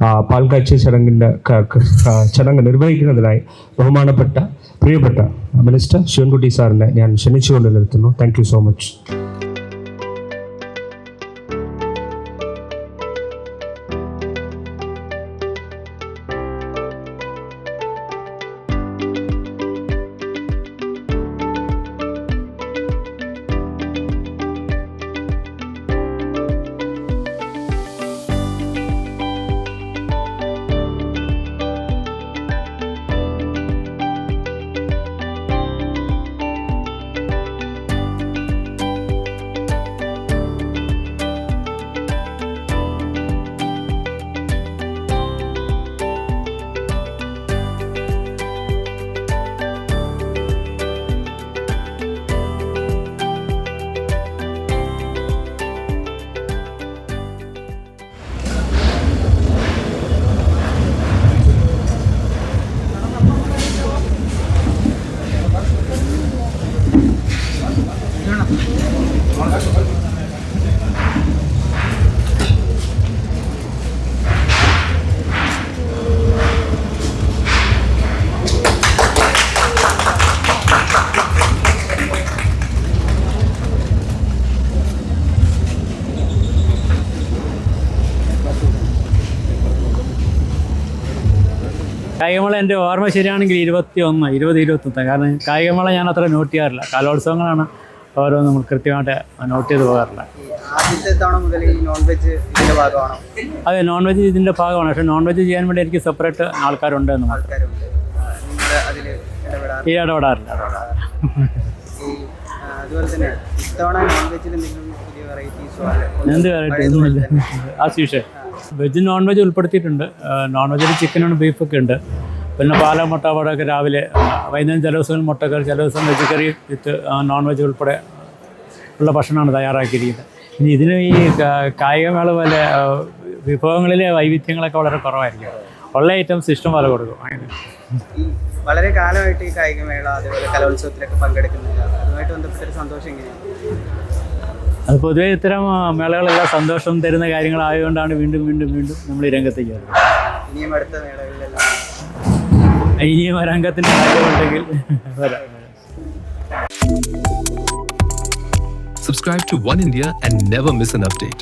ആ, പാൽക്കാഴ്ച ചടങ്ങിന്റെ ചടങ്ങ് നിർവഹിക്കുന്നതിനായി ബഹുമാനപ്പെട്ട പ്രിയപ്പെട്ട മിനിസ്റ്റർ ശിവൻകുട്ടി സാറിനെ ഞാൻ ക്ഷണിച്ചുകൊണ്ട് നിർത്തുന്നു. താങ്ക് സോ മച്ച് കായികമേള എന്റെ ഓർമ്മ ശരിയാണെങ്കിൽ ഇരുപത്തി ഒന്ന് ഇരുപത് ഇരുപത്തൊന്ന്. കാരണം കായികമേള ഞാൻ അത്ര നോട്ട് ചെയ്യാറില്ല. കലോത്സവങ്ങളാണ്. ഓരോ നമ്മൾ കൃത്യമായിട്ട് നോട്ട് ചെയ്ത് പോകാറില്ല. ആദ്യത്തെ തവണ നോൺ വെജ് ഇതിന്റെ ഭാഗമാണോ? അതെ നോൺ വെജ് ഇതിന്റെ ഭാഗമാണ്. പക്ഷേ നോൺ വെജ് ചെയ്യാൻ വേണ്ടി എനിക്ക് സെപ്പറേറ്റ് ആൾക്കാരുണ്ട്. എന്ന് മാത്രം ഈ ഇടപെടാറില്ല. എന്ത് വെറൈറ്റി ഒന്നുമില്ല. ആ ശീഷേ വെജ് നോൺ വെജ് ഉൾപ്പെടുത്തിയിട്ടുണ്ട് നോൺ വെജിൽ ചിക്കനുണ്ട് ബീഫൊക്കെ ഉണ്ട്. പിന്നെ പാല മുട്ട വടയൊക്കെ രാവിലെ വൈകുന്നേരം ചില ദിവസങ്ങളിൽ മുട്ടക്കറി ചില ദിവസം veg curry with non veg ഉൾപ്പെടെ ഉള്ള ഭക്ഷണമാണ് തയ്യാറാക്കിയിരിക്കുന്നത്. ഇനി ഇതിന് ഈ കായികമേള പോലെ വിഭവങ്ങളിലെ വൈവിധ്യങ്ങളൊക്കെ വളരെ കുറവായിരിക്കും. ഉള്ള ഐറ്റംസ് ഇഷ്ടം പോലെ കൊടുക്കും. അങ്ങനെ. വളരെ കാലമായിട്ട് ഈ കായികമേള അതേപോലെ കലോത്സവത്തിലൊക്കെ പങ്കെടുക്കുന്നില്ല. അതുമായിട്ട് ബന്ധപ്പെട്ടൊരു സന്തോഷം എങ്ങനെയാണ്? അത് പൊതുവേ ഇത്തരം മേളകളെല്ലാം സന്തോഷം തരുന്ന കാര്യങ്ങളായതുകൊണ്ടാണ് വീണ്ടും വീണ്ടും വീണ്ടും നമ്മൾ ഈ രംഗത്തേക്ക് വരുന്നത്. ഇനിയും അടുത്ത മേളകളിലെല്ലാം ഇനിയും ഒരു അംഗത്തിന്റെ കാര്യമുണ്ടെങ്കിൽ വരാം Subscribe to One India and never miss an update.